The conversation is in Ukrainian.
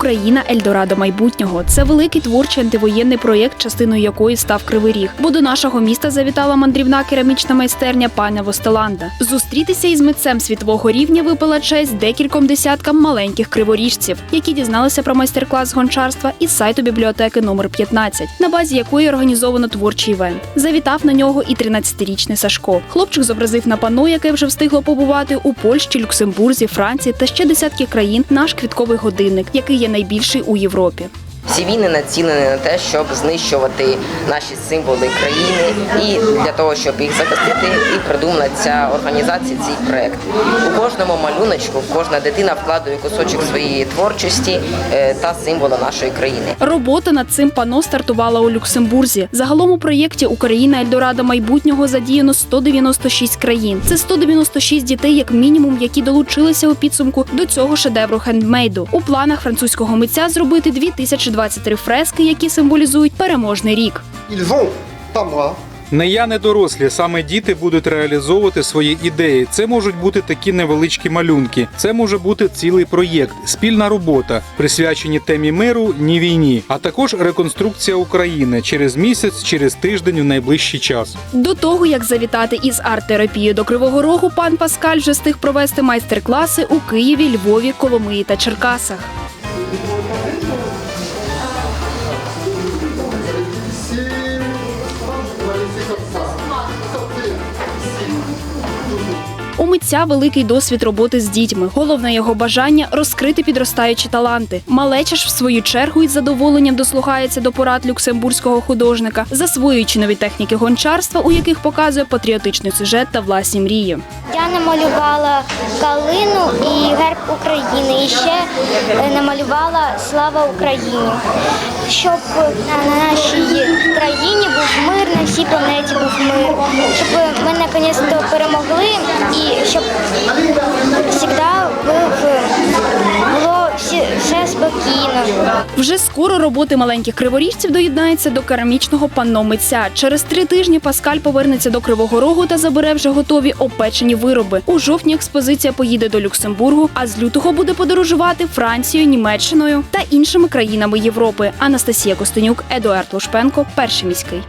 Україна Ельдорадо майбутнього. Це великий творчий антивоєнний проєкт, частиною якої став Кривий Ріг. Бо до нашого міста завітала мандрівна керамічна майстерня пана Востеланда. Зустрітися із митцем світового рівня випала честь декільком десяткам маленьких криворіжців, які дізналися про майстер-клас гончарства із сайту бібліотеки номер 15, на базі якої організовано творчий івент. Завітав на нього і 13-річний Сашко. Хлопчик зобразив на пано, яке вже встигло побувати у Польщі, Люксембурзі, Франції та ще десятки країн наш квітковий годинник, який є найбільший у Європі. Всі війни націлені на те, щоб знищувати наші символи країни, і для того, щоб їх захистити, і придумана ця організація, цей проект. У кожному малюночку кожна дитина вкладує кусочок своєї творчості е, та символа нашої країни. Робота над цим пано стартувала у Люксембурзі. Загалом у проєкті Україна Ельдорадо майбутнього задіяно 196 країн. Це 196 дітей, як мінімум, які долучилися у підсумку до цього шедевру хендмейду. У планах французького митця зробити 2023 фрески, які символізують переможний рік. Не я, не дорослі, саме діти будуть реалізовувати свої ідеї. Це можуть бути такі невеличкі малюнки. Це може бути цілий проєкт, спільна робота, присвячені темі миру, ні війні, а також реконструкція України через місяць, через тиждень у найближчий час. До того як завітати із арт-терапією до Кривого Рогу, пан Паскаль вже встиг провести майстер-класи у Києві, Львові, Коломиї та Черкасах. У митця великий досвід роботи з дітьми. Головне його бажання розкрити підростаючі таланти. Малеча ж в свою чергу із задоволенням дослухається до порад люксембурзького художника, засвоюючи нові техніки гончарства, у яких показує патріотичний сюжет та власні мрії. Я намалювала калину і герб України. І ще е, намалювала Слава Україні. Щоб на нашій країні був мир, на всій планеті був мир. Щоб ми наконець-то перемогли і щоб завжди Вже скоро роботи маленьких криворіжців доєднаються до керамічного панно митця. Через три тижні Паскаль повернеться до Кривого Рогу та забере вже готові опечені вироби. У жовтні експозиція поїде до Люксембургу, а з лютого буде подорожувати Францією, Німеччиною та іншими країнами Європи. Анастасія Костенюк, Едуард Лушпенко, перший міський.